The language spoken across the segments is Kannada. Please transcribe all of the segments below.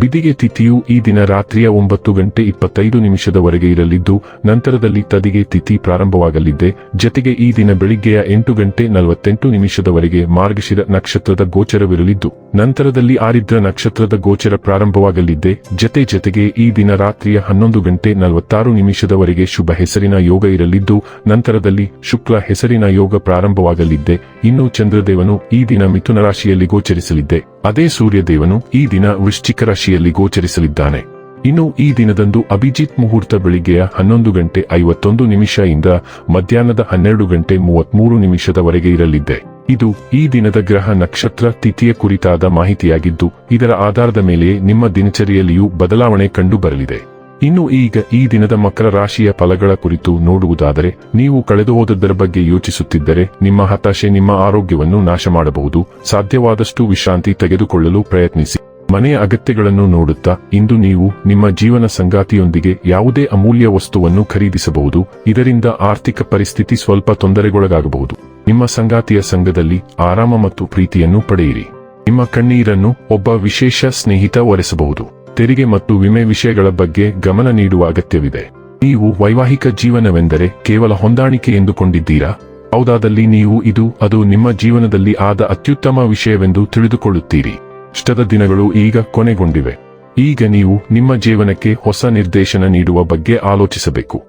ಬಿದಿಗೆ ತಿಥಿಯು ಈ ದಿನ ರಾತ್ರಿಯ ಒಂಬತ್ತು ಗಂಟೆ ಇಪ್ಪತ್ತೈದು ನಿಮಿಷದವರೆಗೆ ಇರಲಿದ್ದು, ನಂತರದಲ್ಲಿ ತದಿಗೆ ತಿಥಿ ಪ್ರಾರಂಭವಾಗಲಿದ್ದೆ ಜತೆಗೆ ಈ ದಿನ ಬೆಳಿಗ್ಗೆಯ ಎಂಟು ಗಂಟೆ ನಲವತ್ತೆಂಟು ನಿಮಿಷದವರೆಗೆ ಮಾರ್ಗಶಿರ ನಕ್ಷತ್ರದ ಗೋಚರವಿರಲಿದ್ದು, ನಂತರದಲ್ಲಿ ಆರಿದ್ರ ನಕ್ಷತ್ರದ ಗೋಚರ ಪ್ರಾರಂಭವಾಗಲಿದ್ದೆ ಜತೆ ಜತೆಗೆ ಈ ದಿನ ರಾತ್ರಿಯ ಹನ್ನೊಂದು ಗಂಟೆ ನಲವತ್ತಾರು ನಿಮಿಷದವರೆಗೆ ಶುಭ ಹೆಸರಿನ ಯೋಗ ಇರಲಿದ್ದು, ನಂತರದಲ್ಲಿ ಶುಕ್ಲ ಹೆಸರಿನ ಯೋಗ ಪ್ರಾರಂಭವಾಗಲಿದ್ದೆ ಇನ್ನು ಚಂದ್ರದೇವನು ಈ ದಿನ ಮಿಥುನ ರಾಶಿಯಲ್ಲಿ ಗೋಚರಿಸಲಿದ್ದೆ ಅದೇ ಸೂರ್ಯದೇವನು ಈ ದಿನ ವೃಶ್ಚಿಕ ರಾಶಿಯಲ್ಲಿ ಗೋಚರಿಸಲಿದ್ದಾನೆ. ಇನ್ನು ಈ ದಿನದಂದು ಅಭಿಜಿತ್ ಮುಹೂರ್ತ ಬೆಳಿಗ್ಗೆಯ ಹನ್ನೊಂದು ಗಂಟೆ ಐವತ್ತೊಂದು ನಿಮಿಷ ಇಂದ ಮಧ್ಯಾಹ್ನದ ಹನ್ನೆರಡು ಗಂಟೆ ಮೂವತ್ಮೂರು ನಿಮಿಷದವರೆಗೆ ಇರಲಿದೆ ಇದು ಈ ದಿನದ ಗ್ರಹ ನಕ್ಷತ್ರ ತಿಥಿಯ ಕುರಿತಾದ ಮಾಹಿತಿಯಾಗಿದ್ದು, ಇದರ ಆಧಾರದ ಮೇಲೆ ನಿಮ್ಮ ದಿನಚರಿಯಲ್ಲಿಯೂ ಬದಲಾವಣೆ ಕಂಡು ಬರಲಿದೆ ಇನ್ನು ಈಗ ಈ ದಿನದ ಮಕರ ರಾಶಿಯ ಫಲಗಳ ಕುರಿತು ನೋಡುವುದಾದರೆ, ನೀವು ಕಳೆದು ಹೋದದ್ದರ ಬಗ್ಗೆ ಯೋಚಿಸುತ್ತಿದ್ದರೆ, ನಿಮ್ಮ ಹತಾಶೆ ನಿಮ್ಮ ಆರೋಗ್ಯವನ್ನು ನಾಶ ಮಾಡಬಹುದು ಸಾಧ್ಯವಾದಷ್ಟು ವಿಶ್ರಾಂತಿ ತೆಗೆದುಕೊಳ್ಳಲು ಪ್ರಯತ್ನಿಸಿ. ಮನೆಯ ಅಗತ್ಯಗಳನ್ನು ನೋಡುತ್ತಾ, ಇಂದು ನೀವು ನಿಮ್ಮ ಜೀವನ ಸಂಗಾತಿಯೊಂದಿಗೆ ಯಾವುದೇ ಅಮೂಲ್ಯ ವಸ್ತುವನ್ನು ಖರೀದಿಸಬಹುದು. ಇದರಿಂದ ಆರ್ಥಿಕ ಪರಿಸ್ಥಿತಿ ಸ್ವಲ್ಪ ತೊಂದರೆಗೊಳಗಾಗಬಹುದು. ನಿಮ್ಮ ಸಂಗಾತಿಯ ಸಂಘದಲ್ಲಿ ಆರಾಮ ಮತ್ತು ಪ್ರೀತಿಯನ್ನು ಪಡೆಯಿರಿ. ನಿಮ್ಮ ಕಣ್ಣೀರನ್ನು ಒಬ್ಬ ವಿಶೇಷ ಸ್ನೇಹಿತ ಒರೆಸಬಹುದು. ತೆರಿಗೆ ಮತ್ತು ವಿಮೆ ವಿಷಯಗಳ ಬಗ್ಗೆ ಗಮನ ನೀಡುವ ಅಗತ್ಯವಿದೆ. ನೀವು ವೈವಾಹಿಕ ಜೀವನವೆಂದರೆ ಕೇವಲ ಹೊಂದಾಣಿಕೆ ಎಂದುಕೊಂಡಿದ್ದೀರಾ? ಹೌದಾದಲ್ಲಿ ನೀವು ಇದು, ಅದು ನಿಮ್ಮ ಜೀವನದಲ್ಲಿ ಆದ ಅತ್ಯುತ್ತಮ ವಿಷಯವೆಂದು ತಿಳಿದುಕೊಳ್ಳುತ್ತೀರಿ. ಇಷ್ಟದ ದಿನಗಳು ಈಗ ಕೊನೆಗೊಂಡಿವೆ. ಈಗ ನೀವು ನಿಮ್ಮ ಜೀವನಕ್ಕೆ ಹೊಸ ನಿರ್ದೇಶನ ನೀಡುವ ಬಗ್ಗೆ ಆಲೋಚಿಸಬೇಕು.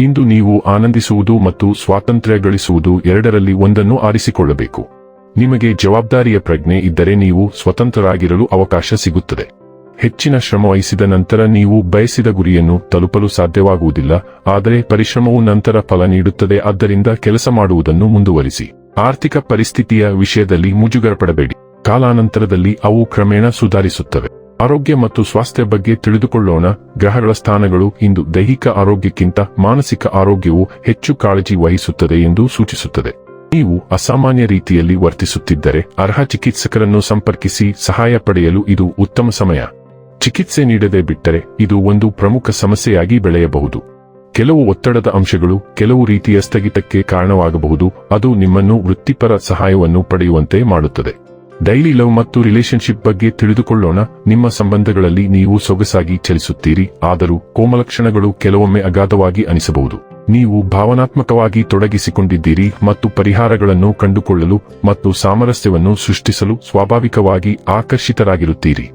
ಇಂದು ನೀವು ಆನಂದಿಸುವುದು ಮತ್ತು ಸ್ವಾತಂತ್ರ್ಯ ಗಳಿಸುವುದು ಎರಡರಲ್ಲಿ ಒಂದನ್ನು ಆರಿಸಿಕೊಳ್ಳಬೇಕು. ನಿಮಗೆ ಜವಾಬ್ದಾರಿಯ ಪ್ರಜ್ಞೆ ಇದ್ದರೆ ನೀವು ಸ್ವತಂತ್ರರಾಗಿರಲು ಅವಕಾಶ ಸಿಗುತ್ತದೆ. ಹೆಚ್ಚಿನ ಶ್ರಮವಹಿಸಿದ ನಂತರ ನೀವು ಬಯಸಿದ ಗುರಿಯನ್ನು ತಲುಪಲು ಸಾಧ್ಯವಾಗುವುದಿಲ್ಲ, ಆದರೆ ಪರಿಶ್ರಮವು ನಂತರ ಫಲ ನೀಡುತ್ತದೆ, ಆದ್ದರಿಂದ ಕೆಲಸ ಮಾಡುವುದನ್ನು ಮುಂದುವರಿಸಿ. ಆರ್ಥಿಕ ಪರಿಸ್ಥಿತಿಯ ವಿಷಯದಲ್ಲಿ ಮುಜುಗರಪಡಬೇಡಿ. ಕಾಲಾನಂತರದಲ್ಲಿ ಅವು ಕ್ರಮೇಣ ಸುಧಾರಿಸುತ್ತವೆ. ಆರೋಗ್ಯ ಮತ್ತು ಸ್ವಾಸ್ಥ್ಯ ಬಗ್ಗೆ ತಿಳಿದುಕೊಳ್ಳೋಣ. ಗ್ರಹಗಳ ಸ್ಥಾನಗಳು ಇಂದು ದೈಹಿಕ ಆರೋಗ್ಯಕ್ಕಿಂತ ಮಾನಸಿಕ ಆರೋಗ್ಯವು ಹೆಚ್ಚು ಕಾಳಜಿ ವಹಿಸುತ್ತದೆ ಎಂದು ಸೂಚಿಸುತ್ತದೆ. ನೀವು ಅಸಾಮಾನ್ಯ ರೀತಿಯಲ್ಲಿ ವರ್ತಿಸುತ್ತಿದ್ದರೆ ಅರ್ಹ ಚಿಕಿತ್ಸಕರನ್ನು ಸಂಪರ್ಕಿಸಿ ಸಹಾಯ ಪಡೆಯಲು ಇದು ಉತ್ತಮ ಸಮಯ. ಚಿಕಿತ್ಸೆ ನೀಡದೆ ಬಿಟ್ಟರೆ ಇದು ಒಂದು ಪ್ರಮುಖ ಸಮಸ್ಯೆಯಾಗಿ ಬೆಳೆಯಬಹುದು. ಕೆಲವು ಒತ್ತಡದ ಅಂಶಗಳು ಕೆಲವು ರೀತಿಯ ಸ್ಥಗಿತಕ್ಕೆ ಕಾರಣವಾಗಬಹುದು. ಅದು ನಿಮ್ಮನ್ನು ವೃತ್ತಿಪರ ಸಹಾಯವನ್ನು ಪಡೆಯುವಂತೆ ಮಾಡುತ್ತದೆ. ಡೈಲಿ ಲವ್ ಮತ್ತು ರಿಲೇಶನ್ಶಿಪ್ ಬಗ್ಗೆ ತಿಳಿದುಕೊಳ್ಳೋಣ. ನಿಮ್ಮ ಸಂಬಂಧಗಳಲ್ಲಿ ನೀವು ಸೊಗಸಾಗಿ ಚಲಿಸುತ್ತೀರಿ. ಆದರೂ ಕೋಮಲಕ್ಷಣಗಳು ಕೆಲವೊಮ್ಮೆ ಅಗಾಧವಾಗಿ ಅನಿಸಬಹುದು. ನೀವು ಭಾವನಾತ್ಮಕವಾಗಿ ತೊಡಗಿಸಿಕೊಂಡಿದ್ದೀರಿ ಮತ್ತು ಪರಿಹಾರಗಳನ್ನು ಕಂಡುಕೊಳ್ಳಲು ಮತ್ತು ಸಾಮರಸ್ಯವನ್ನು ಸೃಷ್ಟಿಸಲು ಸ್ವಾಭಾವಿಕವಾಗಿ ಆಕರ್ಷಿತರಾಗಿರುತ್ತೀರಿ.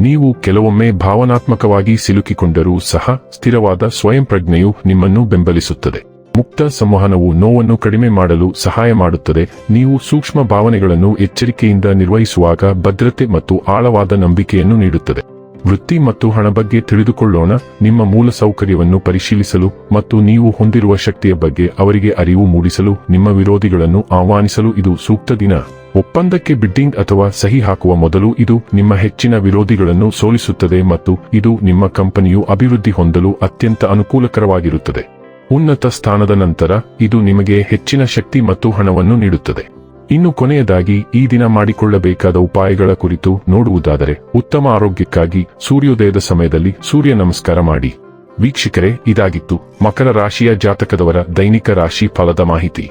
ನೀವು ಕೆಲವೊಮ್ಮೆ ಭಾವನಾತ್ಮಕವಾಗಿ ಸಿಲುಕಿಕೊಂಡರೂ ಸಹ ಸ್ಥಿರವಾದ ಸ್ವಯಂ ಪ್ರಜ್ಞೆಯು ನಿಮ್ಮನ್ನು ಬೆಂಬಲಿಸುತ್ತದೆ. ಮುಕ್ತ ಸಂವಹನವು ನೋವನ್ನು ಕಡಿಮೆ ಮಾಡಲು ಸಹಾಯ ಮಾಡುತ್ತದೆ. ನೀವು ಸೂಕ್ಷ್ಮ ಭಾವನೆಗಳನ್ನು ಎಚ್ಚರಿಕೆಯಿಂದ ನಿರ್ವಹಿಸುವಾಗ ಭದ್ರತೆ ಮತ್ತು ಆಳವಾದ ನಂಬಿಕೆಯನ್ನು ನೀಡುತ್ತದೆ. ವೃತ್ತಿ ಮತ್ತು ಹಣ ಬಗ್ಗೆ ತಿಳಿದುಕೊಳ್ಳೋಣ. ನಿಮ್ಮ ಮೂಲ ಸೌಕರ್ಯವನ್ನು ಪರಿಶೀಲಿಸಲು ಮತ್ತು ನೀವು ಹೊಂದಿರುವ ಶಕ್ತಿಯ ಬಗ್ಗೆ ಅವರಿಗೆ ಅರಿವು ಮೂಡಿಸಲು ನಿಮ್ಮ ವಿರೋಧಿಗಳನ್ನು ಆಹ್ವಾನಿಸಲು ಇದು ಸೂಕ್ತ ದಿನ. ಒಪ್ಪಂದಕ್ಕೆ ಬಿಡ್ಡಿಂಗ್ ಅಥವಾ ಸಹಿ ಹಾಕುವ ಮೊದಲು ಇದು ನಿಮ್ಮ ಹೆಚ್ಚಿನ ವಿರೋಧಿಗಳನ್ನು ಸೋಲಿಸುತ್ತದೆ ಮತ್ತು ಇದು ನಿಮ್ಮ ಕಂಪನಿಯು ಅಭಿವೃದ್ಧಿ ಹೊಂದಲು ಅತ್ಯಂತ ಅನುಕೂಲಕರವಾಗಿರುತ್ತದೆ. ಉನ್ನತ ಸ್ಥಾನದ ನಂತರ ಇದು ನಿಮಗೆ ಹೆಚ್ಚಿನ ಶಕ್ತಿ ಮತ್ತು ಹಣವನ್ನು ನೀಡುತ್ತದೆ. ಇನ್ನು ಕೊನೆಯದಾಗಿ, ಈ ದಿನ ಮಾಡಿಕೊಳ್ಳಬೇಕಾದ ಉಪಾಯಗಳ ಕುರಿತು ನೋಡುವುದಾದರೆ, ಉತ್ತಮ ಆರೋಗ್ಯಕ್ಕಾಗಿ ಸೂರ್ಯೋದಯದ ಸಮಯದಲ್ಲಿ ಸೂರ್ಯ ನಮಸ್ಕಾರ ಮಾಡಿ. ವೀಕ್ಷಕರೇ, ಇದಾಗಿತ್ತು ಮಕರ ರಾಶಿಯ ಜಾತಕದವರ ದೈನಿಕ ರಾಶಿ ಫಲದ ಮಾಹಿತಿ.